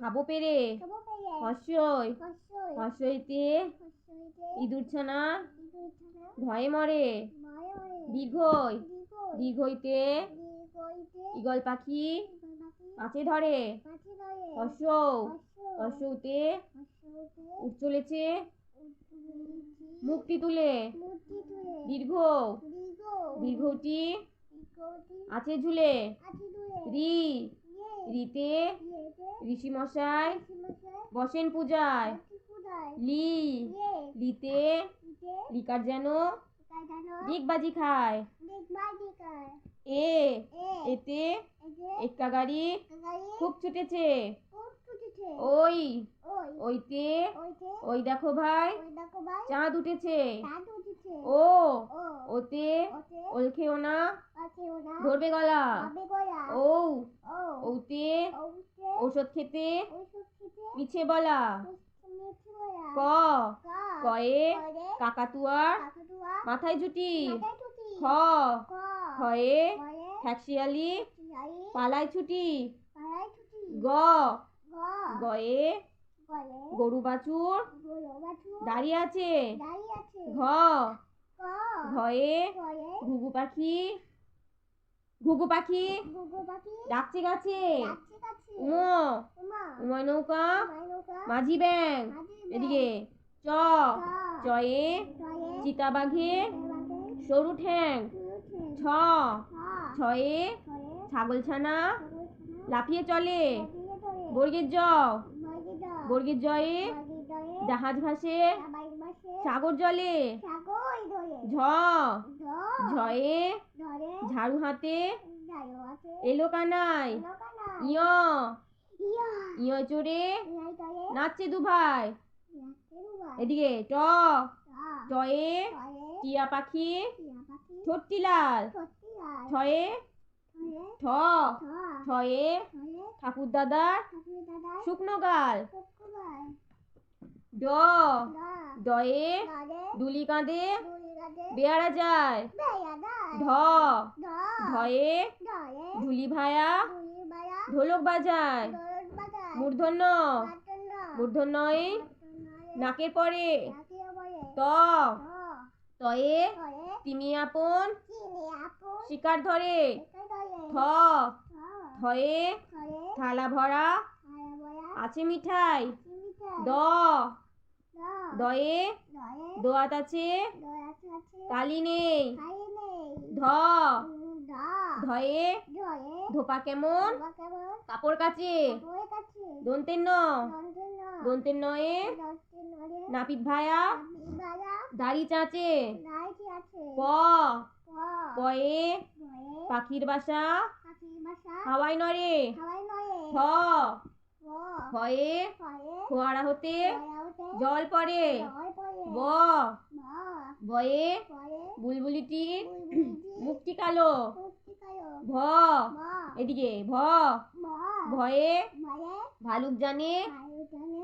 খাব পেরে? হর্ষইতে হর্ষইতে ইঁদুর ছানা? ভয়ে মরে? দীর্ঘই। দীর্ঘই। দীর্ঘইতে? ঈগল পাখি? পাখি। ধরে? হর্ষউতে হর্ষইতে উঠ চলেছে? মুক্তি তুলে? দীর্ঘ দীর্ঘ দীর্ঘটি? আছে ঝুলে। রি? রিতে ঋষিমশাই ঋষি মশাই বসেন পূজায়। লি লিতে লিকার যেন দিগবাজি খায়। এ এতে একটা গাড়ি খুব ছুটেছে। ওই ওই। ওইতে? ওই দেখো ভাই। চাঁদ উঠেছে। ও ওতে? ওল খেও না। ধরবে গলা। ও। ওতে? ওতে? ঔষধ খেতে? ওষুধ খেতে? মিছে বলা। ক? কয়ে? কাকাতুয়ার মাথায় জুটি খ? খয়ে? করে ঠ্যাকশিয়ালি পালায় ছুটি। গ? গয়ে গরু বাছুর দাঁড়িয়ে আছে ঘ ঘয়ে ঘুঘু পাখি ঘুঘু পাখি ডাকছে গাছে উমো উমা নৌকা মাঝি ব্যাং এদিকে চ চয়ে চিতাবাঘে সরু ঠ্যাং ছ ছয়ে ছাগল ছানা লাফিয়ে চলে বর্গের জ বর্গের জয়ে জাহাজ ভাসে। সাগর জলে। ঝ। ঝয়ে। ঝাড়ু হাতে। এলো কানাই ইয়। ইয়। চড়ে নাচছে দু ভাই এদিকে ট। টয়ে। টিয়া। পাখি। ছোট্টি লাল। ছয়ে ঠ। ছয়ে ঠাকুর দাদার শুকনো গাল ড। ডয়ে দুলি কাঁদে বেয়ারা যায়। ঢ। ঢয়ে ঢুলি ভায়া ঢোলক বাজায়। মূর্ধন্য। মূর্ধন্যয়ে নাকের পরে ত। তয়ে তিমি আপন শিকার ধরে। থ থয়ে থালা ভরা আছে মিঠাই দ। দয়ে দোয়াত আছে কালি নেই ধ। ধয়ে ধোপা কেমন কাপড় কাচে দন্তের ন দন্তের নয়ে নাপিত ভায়া দাড়ি চাচে প। পয়ে পাখির বাসা? হাওয়াই নরে খ ফয়ে ফোয়ারা হতে। জল পড়ে। ব বয়ে বুলবুলিটির মুখটি কালো। ভ। এদিকে ভ। ভয়ে। ভালুক জানে।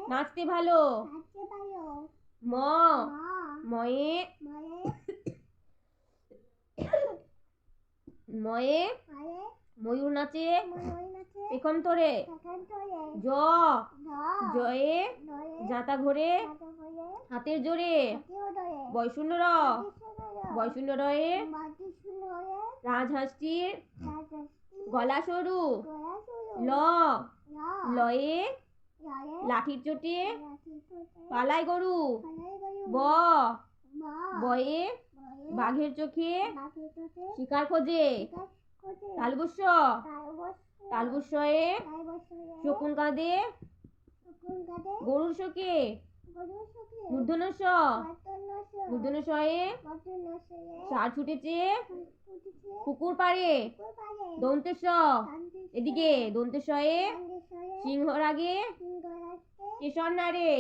নাচতে ভালো। ম। ময়ে। ময়ে ময়ূর নাচে পেখম তোরে জ জয়ে জাঁতা ঘোরে হাতের জোরে বয়শূন্য র বয়শূন্য রয়ে রাজহাঁসটির গলা সরু ল লয়ে লাঠির চোটে পালাই গরু ব বয়ে বাঘের চোখে শিকার খোঁজে। তালবুস্য তালবুস্যয়ে শকুন কাঁদে। গরুর শোকে মূর্ধনস্য মূর্ধনস্যয়ে সার ছুটেছে। পুকুর পাড়ে দন্তেশ্ব এদিকে দন্তেশ্বয়ে সিংহর আগে কেশর নারে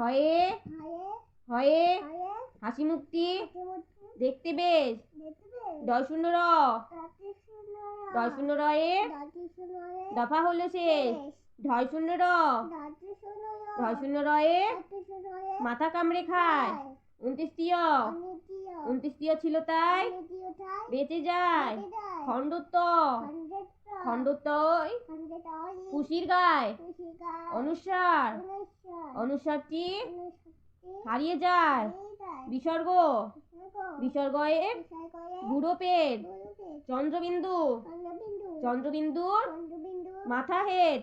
হয়ে হয়ে হাসি মুক্তি? দেখতে বেশ। দয় শূন্য র। দয় শূন্য রয়ে দফা হলো শেষ। ঢয় শূন্য র। ঢয় শূন্য রয়ে মাথা কামড়ে খায়। উনত্রিশ তীয় উনত্রিশ তীয় ছিল তাই। বেঁচে যায়। খণ্ডত্ব খণ্ডত্বই খুশির গায়। অনুস্বারটি অনুস্বারটি হারিয়ে যায়। বিসর্গ। বিসর্গ বুড়ো পেট। চন্দ্রবিন্দু। চন্দ্রবিন্দু। চন্দ্রবিন্দুর মাথা হেড